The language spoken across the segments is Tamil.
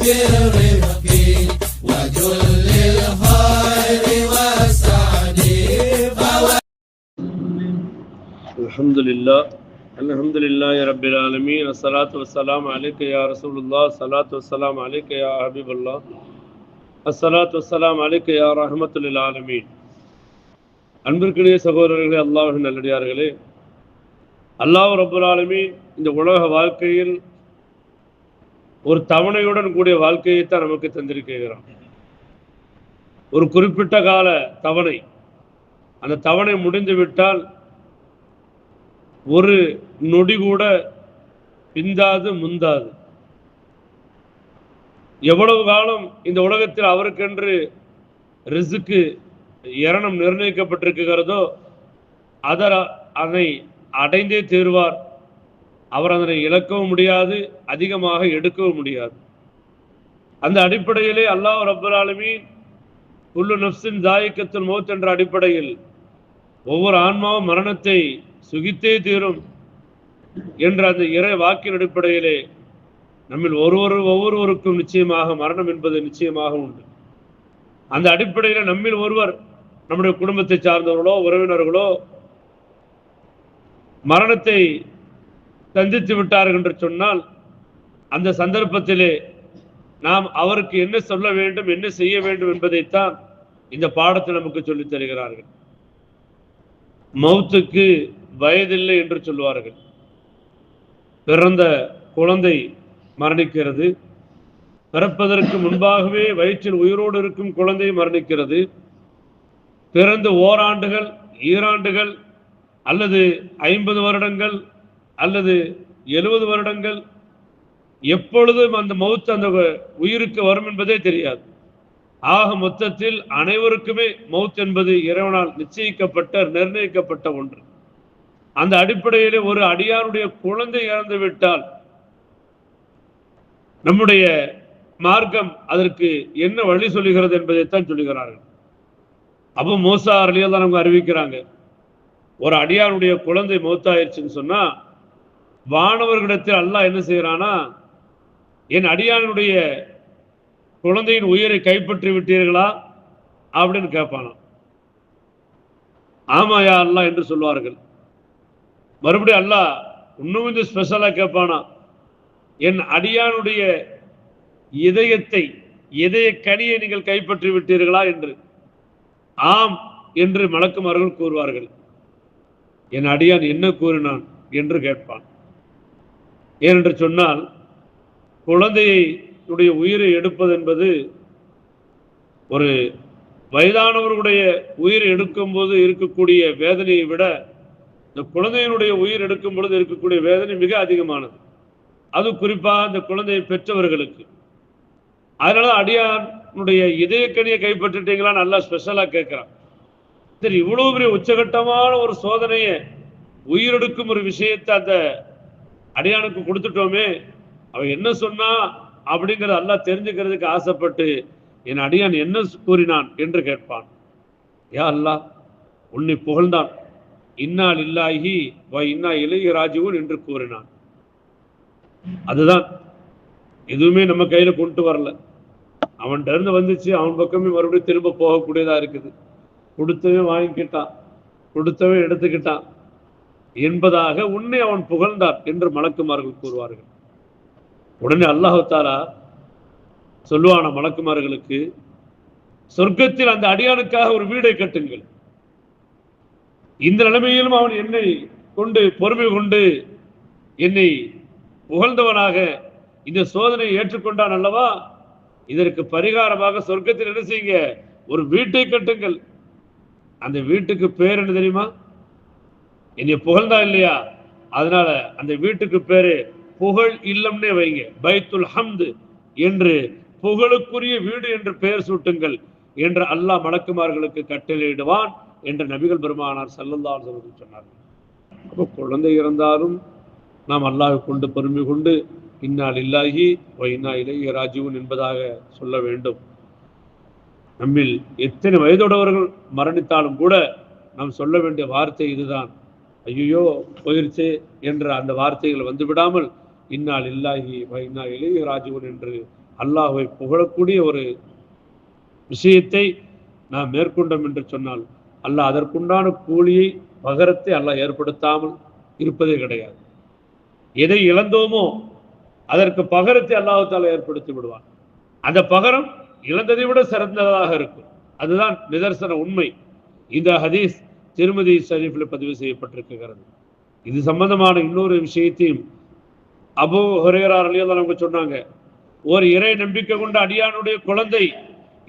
بالرفق وجل الخير والسعد الحمد لله الحمد لله رب العالمين الصلاة والسلام عليك يا رسول الله الصلاة والسلام عليك يا حبيب الله الصلاة والسلام عليك يا رحمة للعالمين அன்பிற்குரிய சகோதரர்களே அல்லாஹின் நல்லடியார்களே அல்லாஹ் ரப்புல் ஆலமீன் இந்த உலக வாழ்க்கையில் ஒரு தவணையுடன் கூடிய வாழ்க்கையை தான் நமக்கு தந்திருக்கிறான். ஒரு குறிப்பிட்ட கால தவணை. அந்த தவணை முடிந்து விட்டால் ஒரு நொடி கூட பிந்தாது முந்தாது. எவ்வளவு காலம் இந்த உலகத்தில் அவருக்கென்று ரிசுக்கு இரணம் நிர்ணயிக்கப்பட்டிருக்கிறதோ அதர் அதை அடைந்தே தீர்வார். அவர் அதனை இழக்கவும் முடியாது அதிகமாக எடுக்கவும் முடியாது. அந்த அடிப்படையிலே அல்லாஹ் ரப்பல் ஆலமீன் குல்லு நப்சின் தாயக்கத்தில் மௌத் என்ற அடிப்படையில் ஒவ்வொரு ஆன்மாவும் மரணத்தை சுகித்தே தீரும் என்ற அந்த இறை வாக்கின் அடிப்படையிலே நம்மில் ஒருவரு ஒவ்வொருவருக்கும் நிச்சயமாக மரணம் என்பது நிச்சயமாக உண்டு. அந்த அடிப்படையில் நம்மில் ஒருவர் நம்முடைய குடும்பத்தை சார்ந்தவர்களோ உறவினர்களோ மரணத்தை சந்தித்து விட்டார்கள் என்று சொன்னால் அந்த சந்தர்ப்பத்திலே நாம் அவருக்கு என்ன சொல்ல வேண்டும் என்ன செய்ய வேண்டும் என்பதைத்தான் இந்த பாடத்தில் நமக்கு சொல்லித் தருகிறார்கள். மௌத்துக்கு வயதில்லை என்று சொல்வார்கள் பிறந்த குழந்தை மரணிக்கிறது. பிறப்பதற்கு முன்பாகவே வயிற்றில் உயிரோடு இருக்கும் குழந்தை மரணிக்கிறது. பிறந்து ஓராண்டுகள் ஈராண்டுகள் அல்லது ஐம்பது வருடங்கள் அல்லது எழுபது வருடங்கள் எப்பொழுதும் அந்த மௌத் அந்த உயிருக்கு வரும் என்பதே தெரியாது. ஆக மொத்தத்தில் அனைவருக்குமே மௌத் என்பது இறைவனால் நிச்சயிக்கப்பட்ட நிர்ணயிக்கப்பட்ட ஒன்று. அந்த அடிப்படையிலே ஒரு அடியாருடைய குழந்தை இறந்து விட்டால் நம்முடைய மார்க்கம் அதற்கு என்ன வழி சொல்லுகிறது என்பதைத்தான் சொல்லுகிறார்கள். அப்போ மோசா அறிலயோ தான் அவங்க அறிவிக்கிறாங்க ஒரு அடியாருடைய குழந்தை மௌத்தாயிருச்சுன்னு சொன்னா வானவர்களிடத்தில் அல்லாஹ் என்ன செய்கிறானா என் அடியானுடைய குழந்தையின் உயிரை கைப்பற்றி விட்டீர்களா அப்படின்னு கேட்பானா ஆமாயா அல்லாஹ் என்று சொல்வார்கள். மறுபடியும் அல்லாஹ் இன்னும் கொஞ்சம் ஸ்பெஷலாக கேட்பானா என் அடியானுடைய இதயத்தை இதய கனியை நீங்கள் கைப்பற்றி விட்டீர்களா என்று. ஆம் என்று மலக்குமார்கள் கூறுவார்கள். என் அடியான் என்ன கூறினான் என்று கேட்பான். ஏனென்று சொன்னால் குழந்தையுடைய உயிரை எடுப்பது என்பது ஒரு வயதானவர்களுடைய உயிரை எடுக்கும் போது இருக்கக்கூடிய வேதனையை விட இந்த குழந்தையினுடைய உயிர் எடுக்கும் பொழுது இருக்கக்கூடிய வேதனை மிக அதிகமானது. அது குறிப்பாக அந்த குழந்தையை பெற்றவர்களுக்கு. அதனால அடியானுடைய இதயக்கணியை கைப்பற்றிட்டீங்களா நல்லா ஸ்பெஷலாக கேட்குறான் சரி இவ்வளவு பெரிய உச்சகட்டமான ஒரு சோதனையை உயிரெடுக்கும் ஒரு விஷயத்தை அந்த அடியானுக்கு கொடுத்துட்டோமே அவன் என்ன சொன்னா அப்படிங்கறத எல்லாம் தெரிஞ்சுக்கிறதுக்கு ஆசைப்பட்டு என் அடியான் என்ன கூறினான்? என்று கேட்பான். யா அல்லாஹ் உன்னை புகழ்ந்தான். இன்னால் இல்லாகி வா இன்னா இளைய ராஜுவன் என்று கூறினான். அதுதான். எதுவுமே நம்ம கையில கொண்டு வரல. அவன்கிட்ட இருந்து வந்துச்சு அவன் பக்கமே மறுபடியும் திரும்ப போகக்கூடியதா இருக்குது. கொடுத்தவன் வாங்கிக்கிட்டான். கொடுத்தவன் எடுத்துக்கிட்டான். என்பதாக உன்னை அவன் புகழ்ந்தான் என்று மலக்குமார்கள் கூறுவார்கள். உடனே அல்லாஹு தாலா சொல்லுவான மலக்குமார்களுக்கு சொர்க்கத்தில் அந்த அடியானுக்காக ஒரு வீடை கட்டுங்கள். இந்த நிலைமையிலும் அவன் என்னை கொண்டு பொறுமை கொண்டு என்னை புகழ்ந்தவனாக இந்த சோதனையை ஏற்றுக்கொண்டான் அல்லவா? இதற்கு பரிகாரமாக சொர்க்கத்தில் என்ன செய்யுங்க? ஒரு வீட்டை கட்டுங்கள். அந்த வீட்டுக்கு பேர் என்ன தெரியுமா? என்னை புகழ்ந்தா இல்லையா? அதனால அந்த வீட்டுக்கு பேரு புகழ் இல்லம்னே வைங்க. பைத்துல் ஹம்து என்று புகழுக்குரிய வீடு என்று பெயர் சூட்டுங்கள் என்று அல்லாஹ் மலக்குமார்களுக்கு கட்டளையிடுவான் என்று நபிகள் பெருமானார் சல்லல்லாஹு சொன்னார்கள். அப்போ குழந்தை இறந்தாலும் நாம் அல்லாஹ் கொண்டு பெருமை கொண்டு இன்னால் இல்லாகி இன்னா இளைய ராஜீவன் என்பதாக சொல்ல வேண்டும். நம்மில் எத்தனை வயதுடையவர்கள் மரணித்தாலும் கூட நாம் சொல்ல வேண்டிய வார்த்தை இதுதான். ஐயோ போயிருச்சே என்ற அந்த வார்த்தைகள் வந்து விடாமல் இன்னால் இல்லாஹி இன்னா இளைய ராஜீவன் என்று அல்லாஹுவை புகழக்கூடிய ஒரு விஷயத்தை நாம் மேற்கொண்டோம் என்று சொன்னால் அல்லாஹ் அதற்குண்டான கூலியை பகரத்தை அல்லாஹ் ஏற்படுத்தாமல் இருப்பதே கிடையாது. எதை இழந்தோமோ அதற்கு பகரத்தை அல்லாஹால ஏற்படுத்தி விடுவான். அந்த பகரம் இழந்ததை விட சிறந்ததாக இருக்கும். அதுதான் நிதர்சன உண்மை. இந்த ஹதீஸ் திருமதி ஷரீஃபில் பதிவு செய்யப்பட்டிருக்கிறது. இது சம்பந்தமான இன்னொரு விஷயத்தையும் அபு ஹுரேரார் அலியல்லாம் அவங்க சொன்னாங்க. ஒரு இறை நம்பிக்கை கொண்ட அடியானுடைய குழந்தை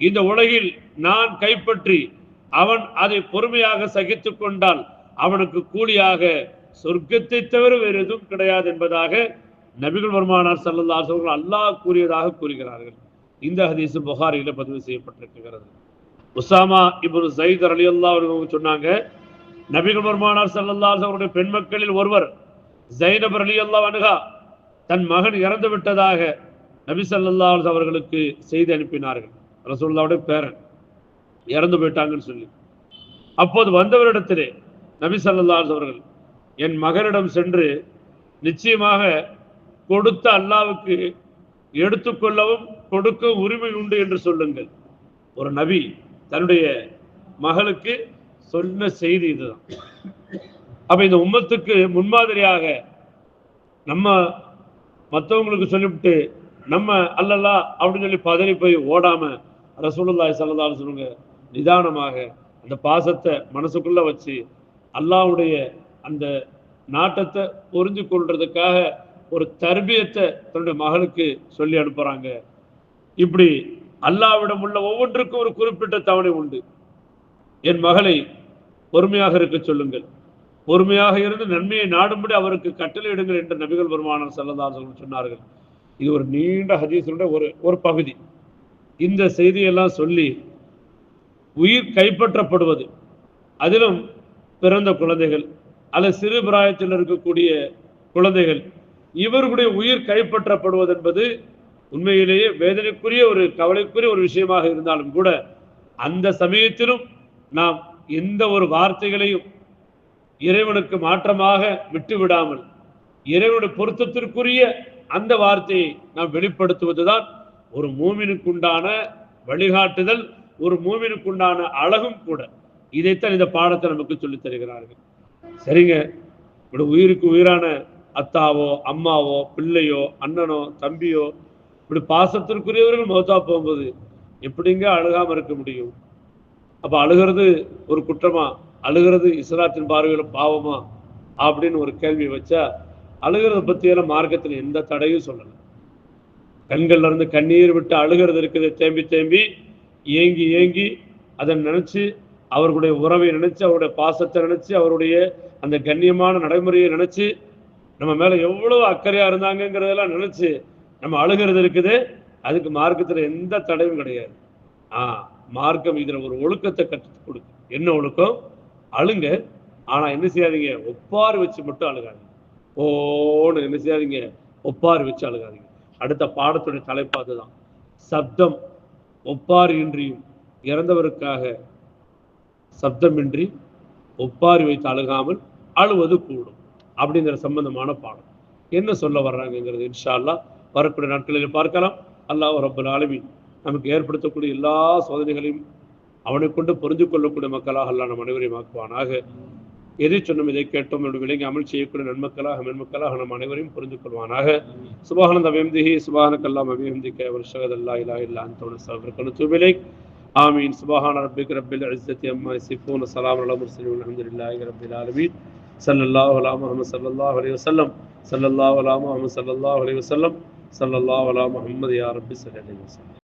இந்த உலகில் நான் கைப்பற்றி அவன் அதை பொறுமையாக சகித்துக் கொண்டால் அவனுக்கு கூலியாக சொர்க்கத்தை தவிர வேறு எதுவும் கிடையாது என்பதாக நபிகள் பெருமானார் ஸல்லல்லாஹு அல்லாஹ் கூறியதாக கூறுகிறார்கள். இந்த ஹதீஸ் புகாரியில் பதிவு செய்யப்பட்டிருக்கிறது. உசாமா இப்னு சயித் அலி அல்லா அவர்கள் சொன்னாங்க நபிகள் பெருமானார் சல்லல்லா அவருடைய பெண் மக்களில் ஒருவர் ஜைனப் அல்லா அணுகா தன் மகன் இறந்து விட்டதாக நபி சல்லல்லா அவர்களுக்கு செய்தி அனுப்பினார்கள். ரசூலுல்லாஹ்வுடைய பேரன் இறந்து போயிட்டாங்கன்னு சொல்லி. அப்போது வந்தவரிடத்திலே நபி ஸல்லல்லாஹு அவர்கள் என் மகனிடம் சென்று நிச்சயமாக கொடுத்த அல்லாவுக்கு எடுத்துக்கொள்ளவும் கொடுக்க உரிமை உண்டு என்று சொல்லுங்கள். ஒரு நபி தன்னுடைய மகளுக்கு சொன்ன செய்தி இதுதான். அப்ப இந்த உம்மத்துக்கு முன்மாதிரியாக நம்ம மற்றவங்களுக்கு சொல்லிவிட்டு நம்ம அல்லல்லா அப்படின்னு சொல்லி பதறி போய் ஓடாம ரசூலுல்லாய் ஸல்லல்லாஹு சொல்லுங்க நிதானமாக அந்த பாசத்தை மனசுக்குள்ள வச்சு அல்லாஹ்வுடைய அந்த நாட்டத்தை புரிஞ்சு கொள்றதுக்காக ஒரு தர்பியத்தை தன்னுடைய மகளுக்கு சொல்லி அனுப்புறாங்க. இப்படி அல்லாவிடம் உள்ள ஒவ்வொன்றுக்கும் ஒரு குறிப்பிட்ட தவணை உண்டு. என் மகளை பொறுமையாக இருக்க சொல்லுங்கள். பொறுமையாக இருந்து நன்மையை நாடும்படி அவருக்கு கட்டளையிடுங்கள் என்று நபிகள் பெருமானம் செல்லதாசர்கள் சொன்னார்கள். இது ஒரு நீண்ட ஹதீசனுடைய ஒரு ஒரு பகுதி. இந்த செய்தியெல்லாம் சொல்லி உயிர் கைப்பற்றப்படுவது அதிலும் பிறந்த குழந்தைகள் அல்லது சிறு பிராயத்தில் இருக்கக்கூடிய குழந்தைகள் இவர்களுடைய உயிர் கைப்பற்றப்படுவது என்பது உண்மையிலேயே வேதனைக்குரிய ஒரு கவலைக்குரிய ஒரு விஷயமாக இருந்தாலும் கூட அந்த சமயத்திலும் நாம் எந்த ஒரு வார்த்தைகளையும் இறைவனுக்கு மாற்றமாக விட்டு விடாமல் இறைவனுடைய பொருத்தத்திற்குரிய அந்த வார்த்தையை நாம் வெளிப்படுத்துவதுதான் ஒரு மூமினுக்குண்டான வழிகாட்டுதல் ஒரு மூமினுக்குண்டான அழகும் கூட. இதைத்தான் இந்த பாடத்தை நமக்கு சொல்லித் தருகிறார்கள். சரிங்க. இப்படி உயிருக்கு உயிரான அத்தாவோ அம்மாவோ பிள்ளையோ அண்ணனோ தம்பியோ இப்படி பாசத்திற்குரியவர்கள் மௌத்தா போகும்போது எப்படிங்க அழுகாம இருக்க முடியும்? அப்ப அழுகிறது ஒரு குற்றமா? அழுகிறது இஸ்லாத்தின் பார்வையில பாவமா? அப்படின்னு ஒரு கேள்வி வச்சா அழுகிறத பத்தியெல்லாம் மார்க்கத்தில் எந்த தடையும் சொல்லலை. கண்கள்ல இருந்து கண்ணீர் விட்டு அழுகிறது இருக்குது தேம்பி தேம்பி ஏங்கி ஏங்கி அதை நினைச்சு அவர்களுடைய உறவை நினைச்சு அவருடைய பாசத்தை நினைச்சு அவருடைய அந்த கண்ணியமான நடைமுறையை நினைச்சு நம்ம மேல எவ்வளவு அக்கறையா இருந்தாங்கங்கிறதெல்லாம் நினைச்சு நம்ம அழுகிறது இருக்குது அதுக்கு மார்க்கத்துல எந்த தடையும் கிடையாது. ஆ மார்க்கம் இதுல ஒரு ஒழுக்கத்தை கற்று கொடுக்கு. என்ன ஒழுக்கம்? அழுங்க. ஆனா என்ன செய்யாதீங்க? ஒப்பாறு வச்சு மட்டும் அழுகாதீங்க. ஓன்னு என்ன செய்யாதீங்க? ஒப்பாறு வச்சு அழுகாதீங்க. அடுத்த பாடத்துடைய தலைப்பாது தான் சப்தம் ஒப்பாறு இன்றியும் இறந்தவருக்காக சப்தமின்றி ஒப்பாரி வைத்து அழுகாமல் அழுவது கூடும். அப்படிங்கிற சம்பந்தமான பாடம். என்ன சொல்ல வர்றாங்கங்கிறது இன்ஷா அல்லாஹ் வரக்கூடிய நாட்களில் பார்க்கலாம். அல்லாஹ் ரப்பல் ஆலமி நமக்கு ஏற்படுத்தக்கூடிய எல்லா சோதனைகளையும் அவனை கொண்டு புரிந்து கொள்ளக்கூடிய மக்களாக அல்லா நம் அனைவரையும் ஆக்குவானாக. எதை சொன்னோம் இதை கேட்டோம் என்று விலங்கி அமல் செய்யக்கூடிய நன்மக்களாக மென்மக்களாக நம் அனைவரையும் புரிந்து கொள்வானாக. சுபானந்த அபியம்திஹி சுபானக்கல்லாம் அபியம்திக்க வருஷகத் அல்லா இலா இல்லா அந்தோன சபர்கனு துபிலைக் ஆமீன். சுபஹான ரப்பிக் ரப்பில் இஸ்ஸத்தி அம்மா யசிஃபூன். ஸலாம் அலா முர்சலீன். அல்ஹம்துலில்லாஹி ரப்பில் ஆலமீன். ஸல்லல்லாஹு அலா முஹம்மது ஸல்லல்லாஹு அலைஹி வஸல்லம். ஸல்லல்லாஹு அலா முஹம்மது ஸல்லல்லாஹு அலைஹி صلى الله على محمد يا رب صل عليه وسلم.